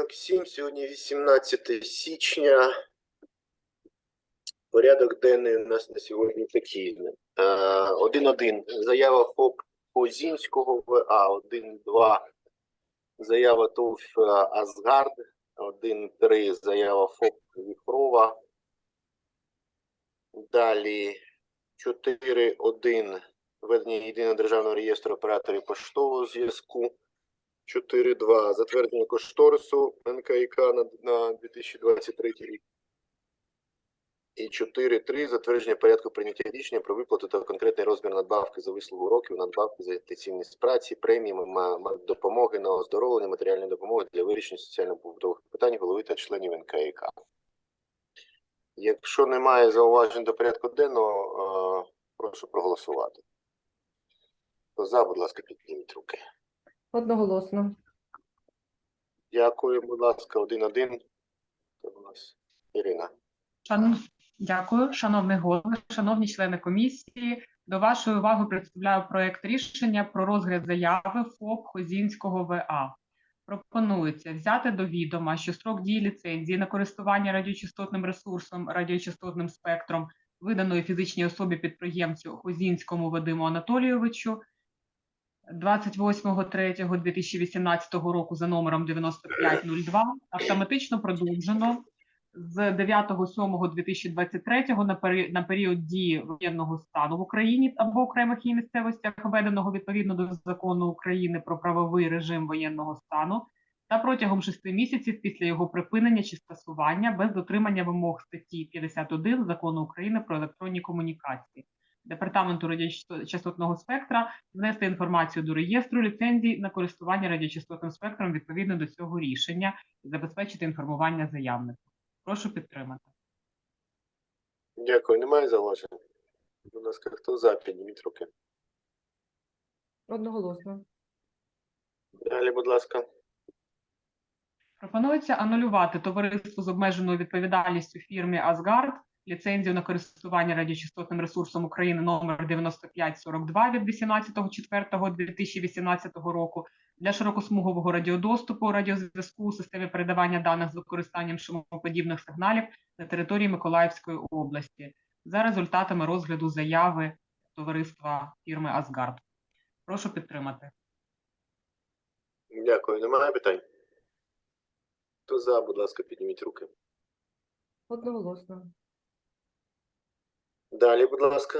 Знак 7, сьогодні 18 січня. Порядок денний у нас на сьогодні такий. Е, 1-1. Заява ФОП Позінського ВА. 1-2. Заява ТОВ Асгард. 1-3. Заява ФОП Віхрова. Далі 4-1. Ведення єдиного державного реєстру операторів поштового зв'язку. 4.2. Затвердження кошторису НКІК на, на 2023 рік. І 4.3. Затвердження порядку прийняття рішення про виплату та конкретний розмір надбавки за вислугу років, надбавки за інтенсивність праці, премії, допомоги на оздоровлення, матеріальної допомоги для вирішення соціально-побутових питань голови та членів НКІК. Якщо немає зауважень до порядку денного, е, прошу проголосувати. За, будь ласка, підніміть руки. Одноголосно. Дякую, будь ласка, один-один. Це у нас Ірина. Шан... Дякую, шановний голово, шановні члени комісії. До вашої уваги представляю проект рішення про розгляд заяви ФОП Хозінського ВА. Пропонується взяти до відома, що строк дії ліцензії на користування радіочастотним ресурсом, радіочастотним спектром, виданої фізичній особі підприємцю Хозінському Вадиму Анатолійовичу 28.03.2018 року за номером 9502 автоматично продовжено з 9.07.2023 на, пері... на період дії воєнного стану в Україні або окремих її місцевостях, введеного відповідно до закону України про правовий режим воєнного стану, та протягом шести місяців після його припинення чи скасування без дотримання вимог статті 51 закону України про електронні комунікації. Департаменту радіочастотного спектра внести інформацію до реєстру ліцензій на користування радіочастотним спектром відповідно до цього рішення і забезпечити інформування заявника. Прошу підтримати. Дякую. Немає зауважень? Будь ласка, хто за, підніміть руки. Одноголосно. Далі, будь ласка. Пропонується анулювати товариство з обмеженою відповідальністю фірмі Асгард ліцензію на користування радіочастотним ресурсом України номер 9542 від 18.04.2018 року для широкосмугового радіодоступу радіозв'язку у системі передавання даних з використанням шумоподібних сигналів на території Миколаївської області за результатами розгляду заяви товариства фірми Асгард. Прошу підтримати. Дякую. Немає питань? Хто за, будь ласка, підніміть руки. Одноголосно. Далі, будь ласка.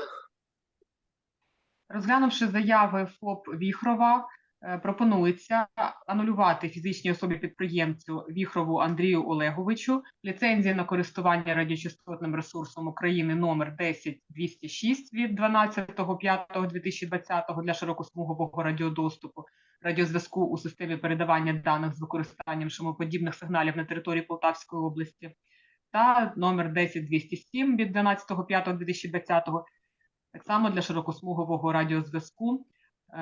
Розглянувши заяви ФОП Віхрова, е, пропонується анулювати фізичній особі підприємцю Віхрову Андрію Олеговичу. Ліцензії на користування радіочастотним ресурсом України номер 10206 від 12.05.2020 для широкосмугового радіодоступу. Радіозв'язку у системі передавання даних з використанням шумоподібних сигналів на території Полтавської області та номер 10207 від 12.05.2020 так само для широкосмугового радіозв'язку, е,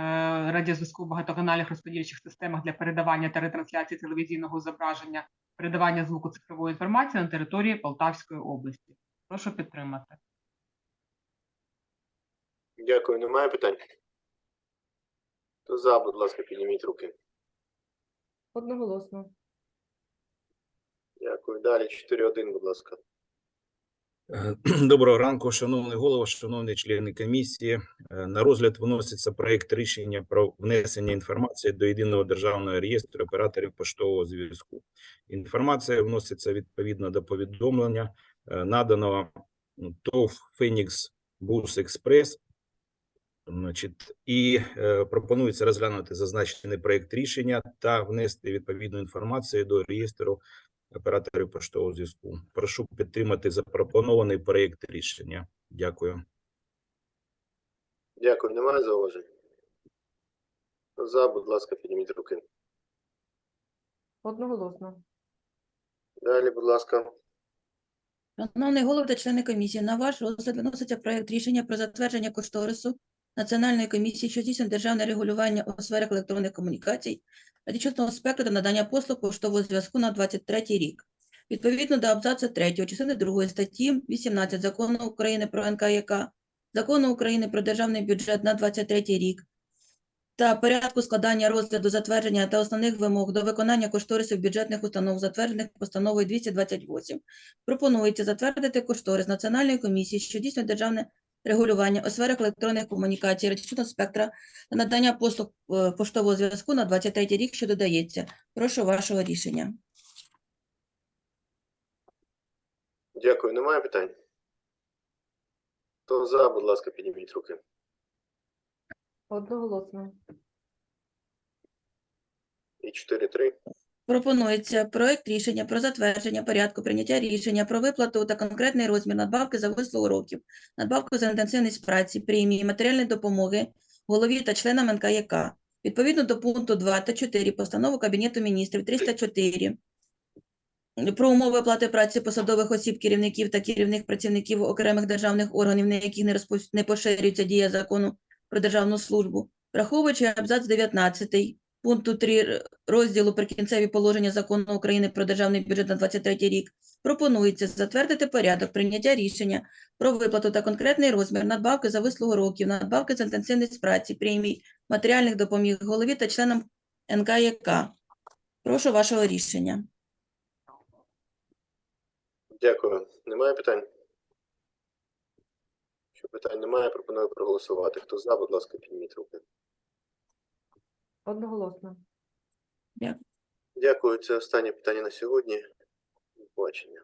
радіозв'язку в багатоканальних розподільчих системах для передавання та ретрансляції телевізійного зображення, передавання звуку цифрової інформації на території Полтавської області. Прошу підтримати. Дякую. Немає питань? Хто за, будь ласка, підніміть руки. Одноголосно. Дякую. Далі 4.1, будь ласка. Е, Доброго ранку, шановний голово, шановні члени комісії. Е, На розгляд виноситься проект рішення про внесення інформації до єдиного державного реєстру операторів поштового зв'язку. Інформація вноситься відповідно до повідомлення, е, наданого ТОВ Фенікс Бус Експрес. Значить, і е, пропонується розглянути зазначений проект рішення та внести відповідну інформацію до реєстру операторів поштового зв'язку. Прошу підтримати запропонований проєкт рішення. Дякую. Дякую. Немає зауважень? За, будь ласка, підніміть руки. Одноголосно. Далі, будь ласка. Шановний голово та члени комісії, на ваш розгляд виноситься проект рішення про затвердження кошторису Національної комісії, що здійснює державне регулювання у сферах електронних комунікацій, радіочутного спектру та надання послуг поштового зв'язку на 23 рік. Відповідно до абзацу 3 частини 2 статті 18 Закону України про НКЯК, Закону України про державний бюджет на 23 рік, та порядку складання розгляду затвердження та основних вимог до виконання кошторисів бюджетних установ, затверджених постановою 228. Пропонується затвердити кошторис Національної комісії, що здійснює державне регулювання у сферах електронних комунікацій, радіочутного спектра та надання послуг е, поштового зв'язку на 23 рік, що додається. Прошу вашого рішення. Дякую. Немає питань? Хто за, будь ласка, підніміть руки. Одноголосно. І 4-3. Пропонується проект рішення про затвердження порядку прийняття рішення про виплату та конкретний розмір надбавки за вислугу років, надбавку за інтенсивність праці, премії, матеріальної допомоги голові та членам НКЯК. Відповідно до пункту 2 та 4 постанови Кабінету міністрів 304 про умови оплати праці посадових осіб, керівників та керівних працівників окремих державних органів, на яких не, розпос... не поширюється дія закону про державну службу, враховуючи абзац 19 пункту 3 розділу «Прикінцеві положення Закону України про державний бюджет на 23 рік пропонується затвердити порядок прийняття рішення про виплату та конкретний розмір надбавки за вислугу років, надбавки за інтенсивність праці, премій, матеріальних допоміг голові та членам НКЯК. Прошу вашого рішення. Дякую. Немає питань? Якщо питань немає, пропоную проголосувати. Хто за, будь ласка, підніміть руки. Одноголосно. Дякую. Це останнє питання на сьогодні. До побачення.